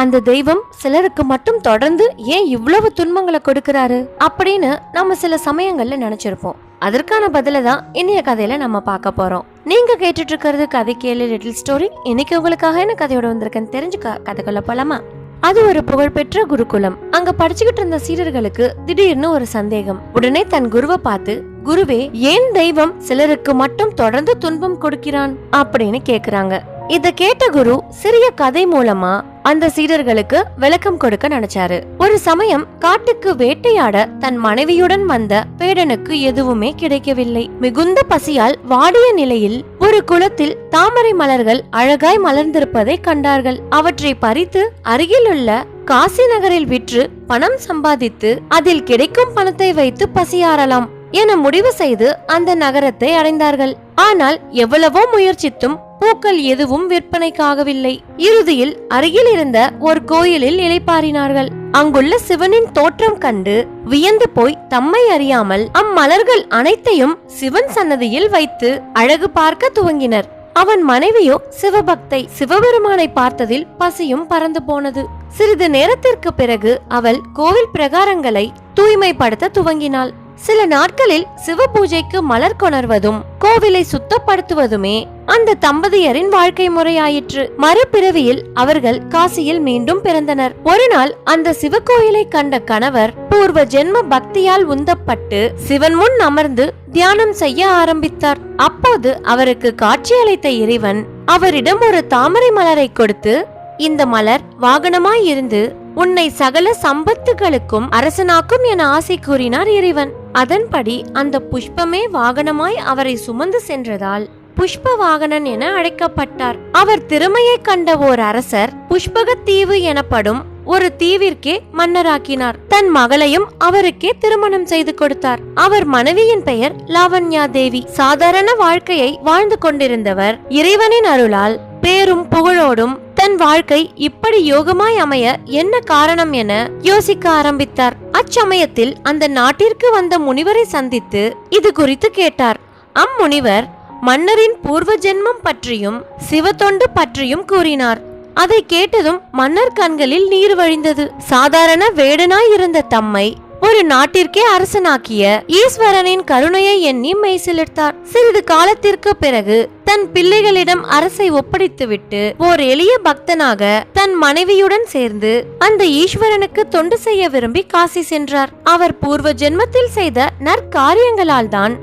அந்த தெய்வம் சிலருக்கு மட்டும் தொடர்ந்து ஏன் இவ்வளவு துன்பங்களை கொடுக்கறாரு அப்படின்னு நம்ம சில சமயங்கள்ல நினைச்சிருப்போம். அதற்கான பதில தான் இன்னைய கதையில நம்ம பார்க்க போறோம். நீங்க கேட்டுட்டு இருக்கிறது கதை கேளு லிட்டில் ஸ்டோரி இன்னைக்கு உங்களுக்காக என்ன கதையோட வந்திருக்கேன்னு தெரிஞ்சுக்க கதைக்குள்ள போலாமா? அது ஒரு புகழ்பெற்ற குருகுலம். அங்க படிச்சுக்கிட்டு இருந்த சீடர்களுக்கு திடீர்னு ஒரு சந்தேகம். உடனே தன் குருவை பார்த்து குருவே ஏன் தெய்வம் சிலருக்கு மட்டும் தொடர்ந்து துன்பம் கொடுக்கிறான்? அப்படின்னு கேக்குறாங்க. இத கேட்ட குரு சிறிய கதை மூலமா அந்த சீடர்களுக்கு விளக்கம் கொடுக்க நினைச்சாரு. ஒரு சமயம் காட்டுக்கு வேட்டையாட தன் மனைவியுடன் வந்த பேடனுக்கு எதுவுமே கிடைக்கவில்லை. மிகுந்த பசியால் வாடிய நிலையில் ஒரு குளத்தில் தாமரை மலர்கள் அழகாய் மலர்ந்திருப்பதை கண்டார்கள். அவற்றை பறித்து அருகிலுள்ள காசி நகரில் விற்று பணம் சம்பாதித்து அதில் கிடைக்கும் பணத்தை வைத்து பசியாறலாம் என முடிவு செய்து அந்த நகரத்தை அடைந்தார்கள். ஆனால் எவ்வளவோ முயற்சித்தும் பூக்கள் எதுவும் விற்பனைக்காகவில்லை. இறுதியில் அருகில் இருந்த ஒரு கோயிலில் இலைப்பாரினார்கள் அங்குள்ள சிவனின் தோற்றம் கண்டு வியந்து போய் தம்மை அறியாமல் அம்மலர்கள் அனைத்தையும் சிவன் சன்னதியில் வைத்து அழகு பார்க்க துவங்கினர். அவன் மனைவியோ சிவபக்தை சிவபெருமானை பார்த்ததில் பசியும் பறந்து போனது. சிறிது நேரத்திற்கு பிறகு அவள் கோவில் பிரகாரங்களை தூய்மைப்படுத்த துவங்கினாள். சில நாட்களில் சிவ பூஜைக்கு மலர் கொணர்வதும் கோவிலை சுத்தப்படுத்துவதுமே அந்த தம்பதியரின் வாழ்க்கை முறையாயிற்று. மறுபிறவியில் அவர்கள் காசியில் மீண்டும் பிறந்தனர். ஒரு நாள் அந்த சிவகோயிலை கண்ட கணவர் பூர்வ ஜென்ம பக்தியால் உந்தப்பட்டு சிவன் முன் அமர்ந்து தியானம் செய்ய ஆரம்பித்தார். அப்போது அவருக்கு காட்சியளித்த இறைவன் அவரிடம் ஒரு தாமரை மலரை கொடுத்து இந்த மலர் வாகனமாய் இருந்து உன்னை சகல சம்பத்துகளுக்கும் அரசனாக்கும் என ஆசை கூறினார் இறைவன். அதன்படி அந்த புஷ்பமே வாகனமாய் அவரை சுமந்து சென்றதால் புஷ்ப வாகனன் என அழைக்கப்பட்டார். அவர் திறமையை கண்ட ஓர் அரசர் புஷ்பகத்தீவு எனப்படும் ஒரு தீவிற்கே மன்னராக்கினார். தன் மகளையும் அவருக்கே திருமணம் செய்து கொடுத்தார். அவர் மனைவியின் பெயர் லாவண்யா தேவி சாதாரண வாழ்க்கையை வாழ்ந்து கொண்டிருந்தவர் இறைவனின் அருளால் பேரும் புகழோடும் தன் வாழ்க்கை இப்படி யோகமாய் அமைய என்ன காரணம் என யோசிக்க ஆரம்பித்தார். அச்சமயத்தில் அந்த நாட்டிற்கு வந்த முனிவரை சந்தித்து இது குறித்து கேட்டார். அம்முனிவர் மன்னரின் பூர்வ ஜென்மம் பற்றியும் சிவத்தொண்டு பற்றியும் கூறினார். அதை கேட்டதும் மன்னர் கண்களில் நீர் வழிந்தது. சாதாரண வேடனாய் இருந்த தம்மை ஒரு நாட்டிற்கே அரசனாக்கிய ஈஸ்வரனின் கருணையை எண்ணி மெய்சிலிர்த்தார் சிறிது காலத்திற்கு பிறகு தன் பிள்ளைகளிடம் அரசை ஒப்படைத்துவிட்டு ஓர் எளிய பக்தனாக தன் மனைவியுடன் சேர்ந்து அந்த ஈஸ்வரனுக்கு தொண்டு செய்ய விரும்பி காசி சென்றார். அவர் பூர்வ ஜென்மத்தில் செய்த நற்காரியங்களால் தான்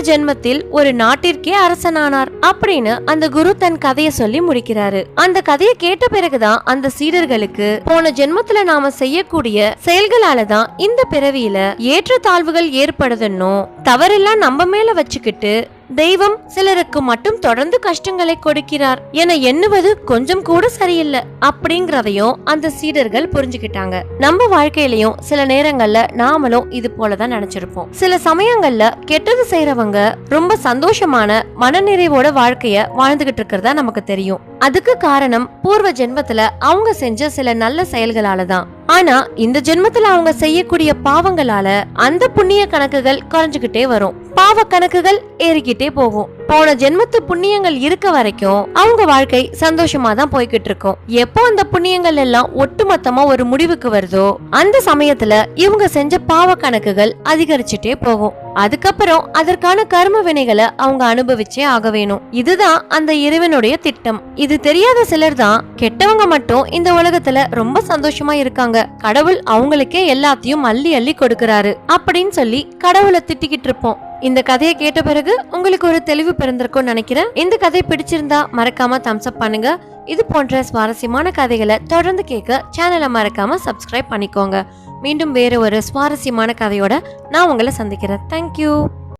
ஜென்மத்தில் ஒரு நாட்டிற்கே அரசனானார் அப்படின்னு அந்த குரு தன் கதையை சொல்லி முடிக்கிறாரு. அந்த கதையை கேட்ட பிறகுதான் அந்த சீடர்களுக்கு போன ஜென்மத்துல நாம செய்யக்கூடிய செயல்களால தான் இந்த பிறவியில ஏற்றத்தாழ்வுகள் ஏற்படுதுன்னோ தவறெல்லாம் நம்ம மேல வச்சுக்கிட்டு தெய்வம் சிலருக்கு மட்டும் தொடர்ந்து கஷ்டங்களை கொடுக்கிறார். என எண்ணுவது கொஞ்சம் கூட சரியில்லை. அப்படிங்கறதையும் அந்த சீடர்கள் புரிஞ்சுக்கிட்டாங்க. நம்ம வாழ்க்கையிலயும் சில நேரங்கள்ல நாமளும் இது போலதான் நினைச்சிருப்போம். சில சமயங்கள்ல கெட்டது செய்யறவங்க ரொம்ப சந்தோஷமான மனநிறைவோட வாழ்க்கைய வாழ்ந்துகிட்டு இருக்கிறதா நமக்கு தெரியும். அதுக்கு காரணம் பூர்வ ஜென்மத்துல அவங்க செஞ்ச சில நல்ல செயல்களால தான் ஆனா இந்த ஜென்மத்துல அவங்க செய்யக்கூடிய பாவங்களால அந்த புண்ணிய கணக்குகள் குறைஞ்சுகிட்டே வரும். பாவ கணக்குகள் ஏறிக்கிட்டே போகும். போன ஜென்மத்து புண்ணியங்கள் இருக்க வரைக்கும் அவங்க வாழ்க்கை சந்தோஷமா தான் போய்கிட்டு இருக்கும். எப்போ அந்த புண்ணியங்கள் எல்லாம் ஒட்டுமொத்தமா ஒரு முடிவுக்கு வருதோ அந்த சமயத்துல இவங்க செஞ்ச பாவ கணக்குகள் அதிகரிச்சுட்டே போகும். அதுக்கப்புறம் அதற்கான கர்ம வினைகளை அவங்க அனுபவிச்சே ஆக வேணும். இதுதான் அந்த இறைவனுடைய திட்டம். இது தெரியாத சிலர் தான் கெட்டவங்க மட்டும் இந்த உலகத்துல ரொம்ப சந்தோஷமா இருக்காங்க. கடவுள் அவங்களுக்கே எல்லாத்தையும் அள்ளி அள்ளி கொடுக்கறாரு. அப்படின்னு சொல்லி கடவுளை திட்டிக்கிட்டு இருப்போம். இந்த கதையை கேட்ட பிறகு உங்களுக்கு ஒரு தெளிவு பிறந்திருக்கும்னு நினைக்கிறேன். இந்த கதை பிடிச்சிருந்தா மறக்காம தம்ஸ் அப் பண்ணுங்க. இது போன்ற சுவாரஸ்யமான கதைகளை தொடர்ந்து கேட்க சேனலை மறக்காம சப்ஸ்கிரைப் பண்ணிக்கோங்க. மீண்டும் வேற ஒரு சுவாரஸ்யமான கதையோட நான் உங்களை சந்திக்கிறேன். தேங்க்யூ